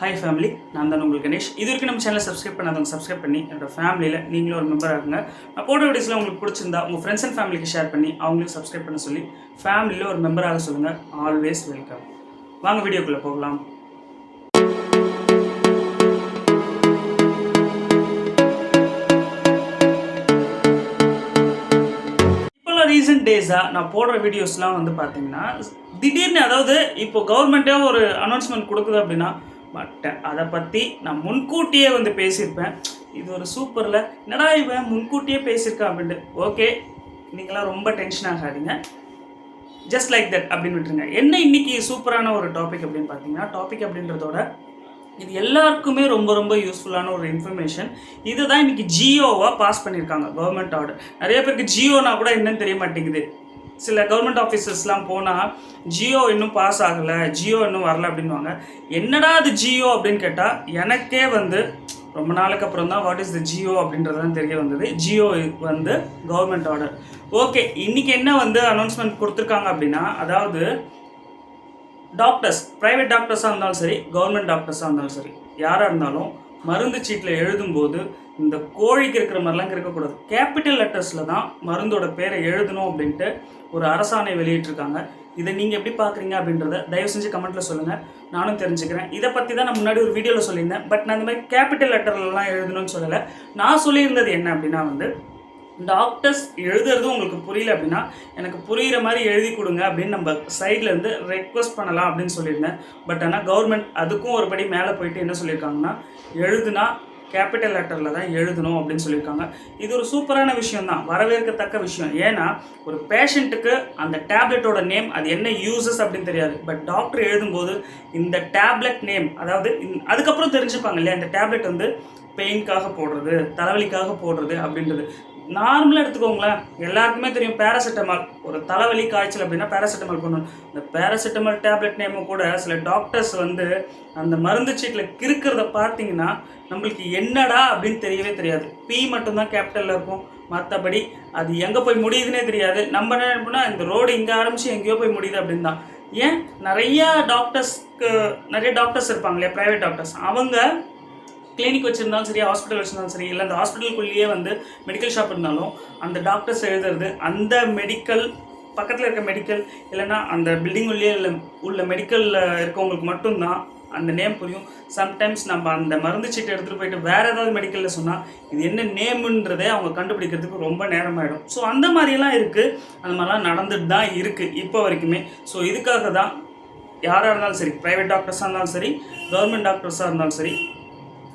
Hi family நான் தான் உங்களுக்கு கணேஷ். இது வரைக்கும் நம்ம சேனலை சப்ஸ்கிரைப் பண்ணாதவங்க சப்ஸ்கிரைப் பண்ணி என்னோட ஃபேமிலியில் நீங்களும் ஒரு மெம்பர் ஆகுங்க நான் போடுற வீடியோஸில் உங்களுக்கு பிடிச்சிருந்தா உங்கள் ஃப்ரெண்ட்ஸ் அண்ட் ஃபேமிலிக்கு ஷேர் பண்ணி அவங்களையும் சப்ஸ்கிரைப் பண்ண சொல்லி ஃபேமிலியில் ஒரு மெம்பர் ஆக சொல்லுங்கள் ஆல்வேஸ் வெல்கம் வாங்க வீடியோக்குள்ளே போகலாம். இப்போல்லாம் ரீசெண்ட் டேஸாக நான் போடுற வீடியோஸ்லாம் வந்து பார்த்தீங்கன்னா திடீர்னு அதாவது இப்போ கவர்மெண்ட்டே ஒரு அனௌன்ஸ்மெண்ட் கொடுக்குது அப்படின்னா பட் அதை பற்றி நான் முன்கூட்டியே வந்து பேசியிருப்பேன். இது ஒரு சூப்பரில். என்னடா இவன் முன்கூட்டியே பேசியிருக்கான் அப்படின்ட்டு. ஓகே நீங்களாம் ரொம்ப டென்ஷன் ஆகாதீங்க. ஜஸ்ட் லைக் தட் அப்படின்னு விட்டுருங்க. என்ன இன்னைக்கு சூப்பரான ஒரு டாபிக் அப்படின்னு பார்த்தீங்கன்னா டாபிக் அப்படின்றதோட இது எல்லாருக்குமே ரொம்ப ரொம்ப யூஸ்ஃபுல்லான ஒரு இன்ஃபர்மேஷன் இதை தான் இன்றைக்கி ஜியோவாக பாஸ் பண்ணியிருக்காங்க கவர்மெண்ட் ஆர்டர் நிறைய பேருக்கு ஜியோனா கூட என்னன்னு தெரிய மாட்டேங்குது. சில கவர்மெண்ட் ஆஃபீஸர்ஸ்லாம் போனால் ஜியோ இன்னும் பாஸ் ஆகலை ஜியோ இன்னும் வரல அப்படின்வாங்க என்னடா அது ஜியோ? அப்படின்னு கேட்டால் எனக்கே வந்து ரொம்ப நாளுக்கு அப்புறம் தான் வாட் இஸ் த ஜியோ அப்படின்றதுலாம் தெரிய வந்தது. ஜியோ வந்து கவர்மெண்ட் ஆர்டர் ஓகே இன்றைக்கி என்ன வந்து அனௌன்ஸ்மெண்ட் கொடுத்துருக்காங்க அப்படின்னா அதாவது டாக்டர்ஸ் ப்ரைவேட் டாக்டர்ஸாக இருந்தாலும் சரி கவர்மெண்ட் டாக்டர்ஸாக இருந்தாலும் சரி யாராக இருந்தாலும் மருந்து சீட்டில் எழுதும்போது இந்த கோழிக்கு இருக்கிற மாதிரிலாம் இருக்கக்கூடாது கேபிட்டல் லெட்டர்ஸில் தான் மருந்தோட பேரை எழுதணும் அப்படின்ட்டு ஒரு அரசாணை வெளியிட்டிருக்காங்க. இதை நீங்கள் எப்படி பார்க்குறீங்க அப்படின்றத தயவு செஞ்சு கமெண்ட்டில் சொல்லுங்கள் நானும் தெரிஞ்சுக்கிறேன். இதை பற்றி தான் நான் முன்னாடி ஒரு வீடியோவில் சொல்லியிருந்தேன். பட் நான் இந்த மாதிரி கேபிட்டல் லெட்டர்லலாம் எழுதணும்னு சொல்லலை. நான் சொல்லியிருந்தது என்ன அப்படின்னா வந்து டாக்டர்ஸ் எழுதுறது உங்களுக்கு புரியல அப்படின்னா எனக்கு புரிகிற மாதிரி எழுதி கொடுங்க அப்படின்னு நம்ம சைட்லேருந்து ரெக்வஸ்ட் பண்ணலாம் அப்படின்னு சொல்லியிருந்தேன். பட் ஆனால் கவர்மெண்ட் அதுக்கும் ஒரு படி மேலே போயிட்டு என்ன சொல்லியிருக்காங்கன்னா எழுதுனா கேபிட்டல் லெட்டரில் தான் எழுதணும் அப்படின்னு சொல்லியிருக்காங்க. இது ஒரு சூப்பரான விஷயம் தான் வரவேற்கத்தக்க விஷயம். ஏன்னா ஒரு பேஷண்ட்டுக்கு அந்த டேப்லெட்டோட நேம் அது என்ன யூசஸ் அப்படின்னு தெரியாது. பட் டாக்டர் எழுதும்போது இந்த டேப்லெட் நேம் அதாவது அதுக்கப்புறம் தெரிஞ்சுப்பாங்க இல்லையா இந்த டேப்லெட் வந்து பெயின்காக போடுறது தலைவலிக்காக போடுறது அப்படின்றது. நார்மலாக எடுத்துக்கோங்களேன். எல்லாருக்குமே தெரியும் பேராசிட்டமால் ஒரு தலைவலி காய்ச்சல் அப்படின்னா பேராசிட்டமால் பண்ணணும் இந்த பேராசிட்டமால் டேப்லெட் நேமும் கூட சில டாக்டர்ஸ் வந்து அந்த மருந்து சீட்டில் கிறுக்கிறத பார்த்தீங்கன்னா நம்மளுக்கு என்னடா அப்படின்னு தெரியவே தெரியாது. பி மட்டும்தான் கேபிட்டலில் இருக்கும். மற்றபடி அது எங்கே போய் முடியுதுன்னே தெரியாது. நம்ம என்ன நினைப்போம்னா இந்த ரோடு இங்கே ஆரம்பித்து எங்கேயோ போய் முடியுது அப்படின்னு தான். ஏன்? நிறையா டாக்டர்ஸ்க்கு நிறைய டாக்டர்ஸ் இருப்பாங்க இல்லையா? ப்ரைவேட் டாக்டர்ஸ் அவங்க கிளினிக் வச்சுருந்தாலும் சரி ஹாஸ்பிட்டல் வச்சுருந்தாலும் சரி இல்லை அந்த ஹாஸ்பிட்டலுக்குள்ளேயே வந்து மெடிக்கல் ஷாப் இருந்தாலும் அந்த டாக்டர்ஸ் எழுதுறது அந்த மெடிக்கல் பக்கத்தில் இருக்க மெடிக்கல் இல்லைன்னா அந்த பில்டிங் உள்ளே இல்லை உள்ள மெடிக்கலில் இருக்கவங்களுக்கு மட்டும்தான் அந்த நேம் புரியும். சம்டைம்ஸ் நம்ம அந்த மருந்து சீட்டை எடுத்துகிட்டு போயிட்டு வேறு ஏதாவது மெடிக்கலில் சொன்னால் இது என்ன நேமுன்றதே அவங்க கண்டுபிடிக்கிறதுக்கு ரொம்ப நேரமாயிடும். ஸோ அந்த மாதிரியெல்லாம் இருக்குது அந்த மாதிரிலாம் நடந்துட்டு தான் இருக்குது இப்போ வரைக்குமே. ஸோ இதுக்காக தான் யாராக இருந்தாலும் சரி ப்ரைவேட் டாக்டர்ஸாக இருந்தாலும் சரி கவர்மெண்ட் டாக்டர்ஸாக இருந்தாலும் சரி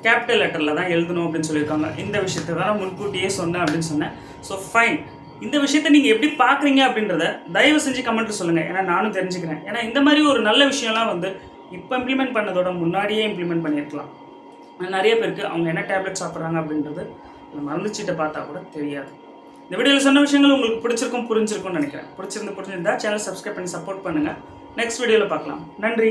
கேபிட்டல் லெட்டரில் தான் எழுதணும் அப்படின்னு சொல்லியிருக்காங்க. இந்த விஷயத்தை தான் நான் முன்கூட்டியே சொன்னேன் அப்படின்னு சொன்னேன். ஸோ ஃபைன் இந்த விஷயத்தை நீங்கள் எப்படி பார்க்குறீங்க அப்படின்றத தயவு செஞ்சு கமெண்ட்டில் சொல்லுங்கள் ஏன்னா நானும் தெரிஞ்சுக்கிறேன். ஏன்னா இந்த மாதிரி ஒரு நல்ல விஷயம்லாம் வந்து இப்போ இம்ப்ளிமெண்ட் பண்ணதோட முன்னாடியே இம்ப்ளிமெண்ட் பண்ணியிருக்கலாம். நிறைய பேருக்கு அவங்க என்ன டேப்லெட் சாப்பிட்றாங்க அப்படின்றது அந்த பார்த்தா கூட தெரியாது. இந்த வீடியோவில் சொன்ன விஷயங்கள் உங்களுக்கு பிடிச்சிருக்கும் புரிஞ்சிருக்கும்னு நினைக்கிறேன். பிடிச்சிருந்து புரிஞ்சிருந்தா சேனல் சப்ஸ்கிரைப் பண்ணி சப்போர்ட் பண்ணுங்கள் நெக்ஸ்ட் வீடியோவில் பார்க்கலாம். நன்றி.